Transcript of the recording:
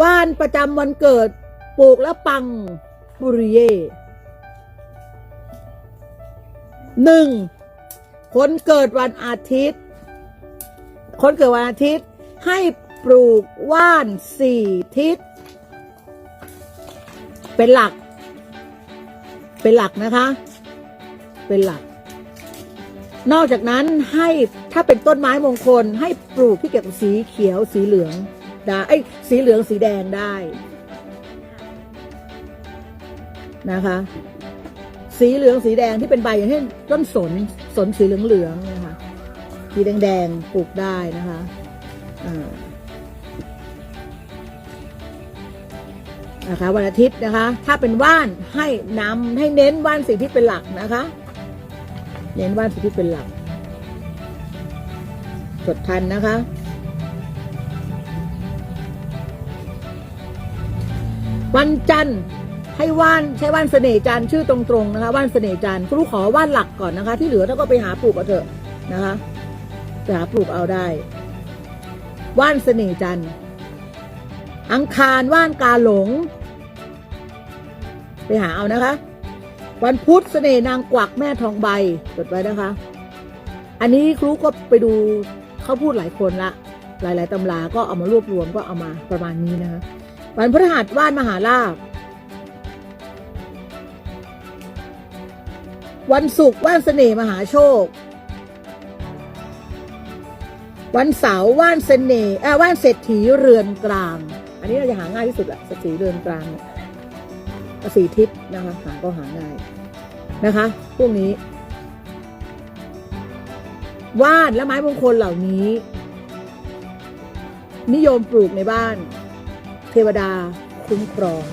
ว่านประจำวันเกิดปลูกแล้วปังบุริเย่หนึ่งคนเกิดวันอาทิตย์ คนเกิดวันอาทิตย์ให้ปลูกว่านสี่ทิศ เป็นหลัก เป็นหลักนะคะ เป็นหลัก นอกจากนั้นให้ถ้าเป็นต้นไม้มงคลให้ปลูกที่เกี่ยวกับสีเขียวสีเหลือง ได้ไอ้สีเหลืองสีแดงได้นะคะ สีเหลืองสีแดงที่เป็นใบอย่างเช่นต้นสนสนสีเหลืองเหลืองๆนะคะสีแดงแดงๆปลูกได้นะคะอ่านะคะวันอาทิตย์นะคะ ถ้าเป็นว่านให้นำให้เน้นว่านสีที่เป็นหลักนะคะ เน้นว่านสีที่เป็นหลักจดทันนะคะ วันจันทร์ให้ว่านใช้ว่านเสน่ห์จันทร์ชื่อตรงๆนะคะว่านเสน่ห์จันทร์ครูขอว่านหลักก่อนนะคะ ที่เหลือเราก็ไปหาปลูกเอาเถอะนะคะไปหาปลูกเอาได้ ว่านเสน่ห์จันทร์อังคารว่านกาหลง ไปหาเอานะคะ วันพุธเสน่ห์นางกวักแม่ทองใบจดไว้นะคะ อันนี้ครูก็ไปดูเขาพูดหลายคนละหลาย ๆตำราก็เอามารวบรวมก็เอามาประมาณนี้นะคะ วันพฤหัสว่านมหาลาภวันศุกร์ว่านเสน่ห์มหาโชค วันเสาร์ว่านเสน่ห์เอ่อว่านเศรษฐีเรือนกลาง อันนี้เราจะหาง่ายที่สุดแหละเศรษฐีเรือนกลางเนี่ยสี่ทิศนะคะ หาก็หาง่ายนะคะ พวกนี้ ว่านและไม้มงคลเหล่านี้ นิยมปลูกในบ้าน เทวดาคุ้มครอง